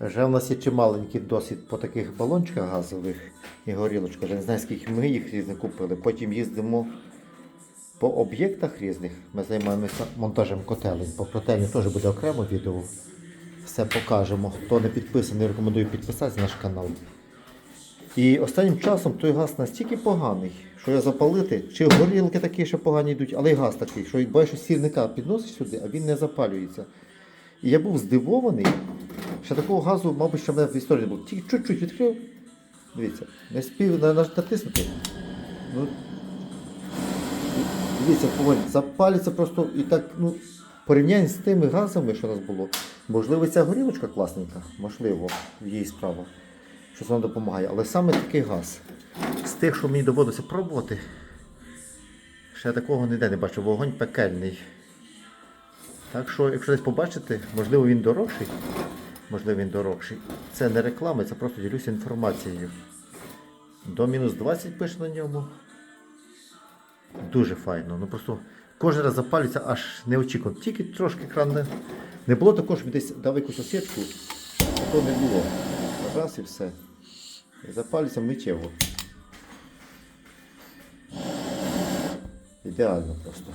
Вже в нас є чималенький досвід по таких балончиках газових і горілочках. Вже не знаю, скільки ми їх різних купили. Потім їздимо по об'єктах різних. Ми займаємося монтажем котелень. По котельні теж буде окремо відео. Все покажемо. Хто не підписаний, рекомендую підписатися на наш канал. І останнім часом той газ настільки поганий, що я запалити, чи горілки такі, що погані йдуть, але й газ такий, що бачиш, сірника підносиш сюди, а він не запалюється. І я був здивований, що такого газу, мабуть, ще в мене в історії було. Тільки чуть-чуть відкрив. Дивіться, не спів на- на- натиснути. Ну, дивіться, поволі, запалюється просто і так, ну, порівнянь з тими газами, що у нас було. Можливо, ця горілочка класненька, можливо, її справа. Що вона допомагає. Але саме такий газ. З тих, що мені доводилося пробувати, ще такого ніде не бачив. Вогонь пекельний. Так що, якщо десь побачите, можливо він дорожчий. Можливо, він дорожчий. Це не реклама, це просто ділюся інформацією. До мінус 20 пише на ньому. Дуже файно. Ну просто кожен раз запалюється аж неочікувано. Тільки трошки кран не, не було також, що десь дав якусь освітку, такого не було. Раз і все. І запалюється миттєво. Ідеально просто.